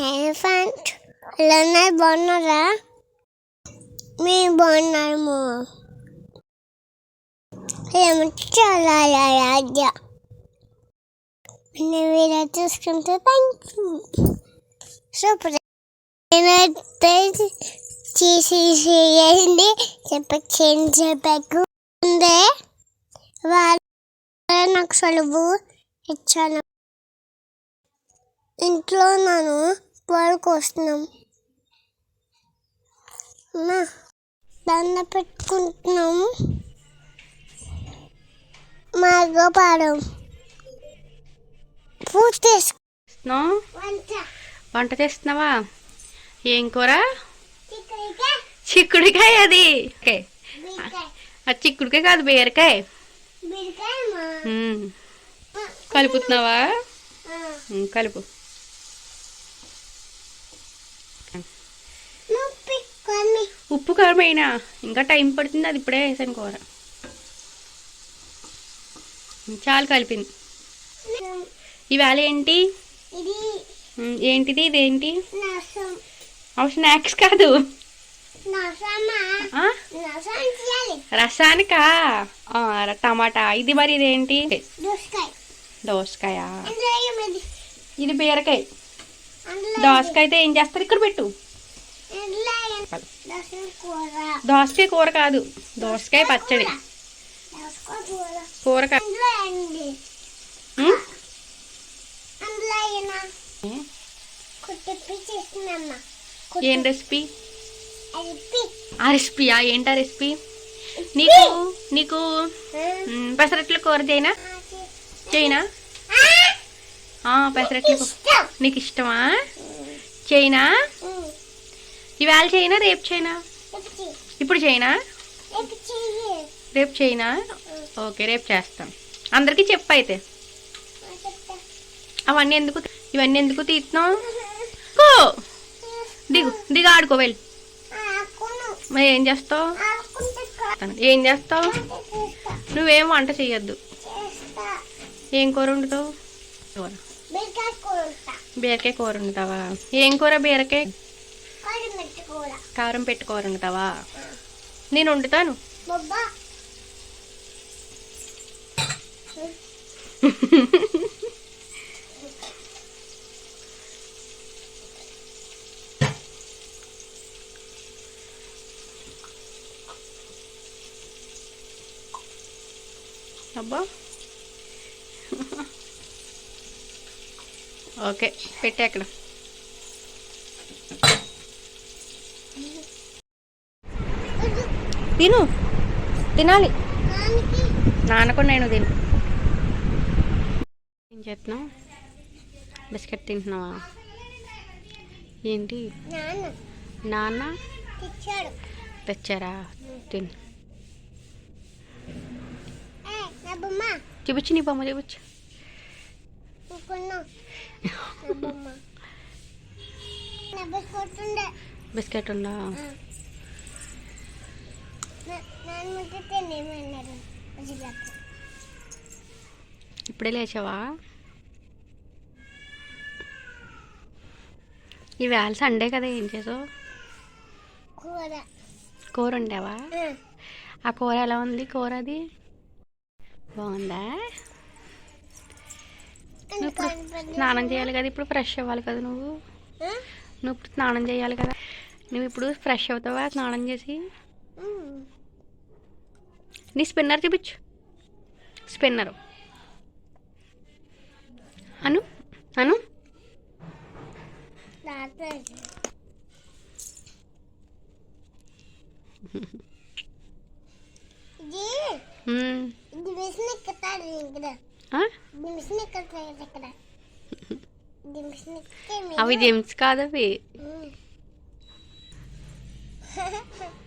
Elephant ఎలా ఉన్నారు బాగున్నారా మేము బాగున్నాము చాలా రాజా నేను ఇలా చూసుకుంటే సూపర్. నేనైతే చేసి చేయండి చెప్పచ్చేయండి చెప్పకు ఉందే వాళ్ళు నాకు సులువు ఇచ్చాను. ఇంట్లో నన్ను వాళ్ళకి వస్తున్నాం అమ్మా, దండ పెట్టుకుంటున్నాం. మార్గపాడం పూజ చేసుకో చేస్తున్నావు వంట. చేస్తున్నావా? ఏం కూర? చిక్కుడుకాయ. అది. అది చిక్కుడుకాయ కాదు బీరకాయ. కలుపుతున్నావా? కలుపు. ఉప్పు కారం అయినా ఇంకా టైం పడుతుంది అది ఇప్పుడే వేసాను కూర. చాలు కలిపింది. ఇవాళ ఏంటి? ఏంటిది ఇదేంటి? స్నాక్స్ కాదు. రసానికా? టమాటా. ఇది మరి ఇదేంటి? దోసకాయ. దోసకాయ? ఇది బీరకాయ. అందులో దోసకాయతో ఏం చేస్తారు? ఇక్కడ పెట్టు. ఏం- దోసకాయ కూర. కాదు దోసకాయ పచ్చడి. కూర. ఏం? రెసిపీ ఆ రెసిపీయా? ఏంటి రెసిపీ? నీకు నీకు పెసరట్ల కూర చేయనా? చేయనా? పెసరట్ల నీకు ఇష్టమా చేయనా. ఇవాళ చేయనా రేపు చేయనా? ఇప్పుడు చేయనా? రేపు చేయనా? ఓకే రేపు చేస్తాం. అందరికీ చెప్పు అయితే. అవన్నీ ఎందుకు ఇవన్నీ ఎందుకు తీస్తున్నావు? కో దిగు దిగు ఆడుకో వెళ్ళి. మరి ఏం చేస్తావు? ఏం చేస్తావు? చేస్తా. నువ్వేం వంట చెయ్యొద్దు చేస్తా. ఏం కూర వండుతావు? బీరకాయ కూర వండుతావా? ఏం కూర? బీరకాయ? కూర కారం పెట్టి కూర వండుతావా నేను వండుతాను. అబ్బా. ఓకే పెట్టే అక్కడ. తిను. తినాలి. నాన్నకు నేను తిను. ఏం చేస్తున్నావు? బిస్కెట్ తింటున్నావా? ఏంటి? నాన్న? తెచ్చారా? తిను. ఏ నా బొమ్మ చూపించు. నీ బొమ్మ చూపించు బిస్కెట్ ఉందా? ఇప్పుడే లేచావా? ఈవేళ సండే కదా ఏం చేసావు? కూర. కూర వండావా? ఆ, కూర ఎలా ఉంది కూర అది? బాగుందా? నువ్వు ఇప్పుడు స్నానం చేయాలి కదా ఇప్పుడు ఫ్రెష్ అవ్వాలి కదా నువ్వు? నువ్వు ఇప్పుడు స్నానం చేయాలి కదా నువ్వు ఇప్పుడు ఫ్రెష్ అవుతావా స్నానం చేసి. నీ స్పిన్నర్ చూపించు. స్పిన్నర్. అను అను. అవి జెమ్స్ కాదు అవి ఉమ్.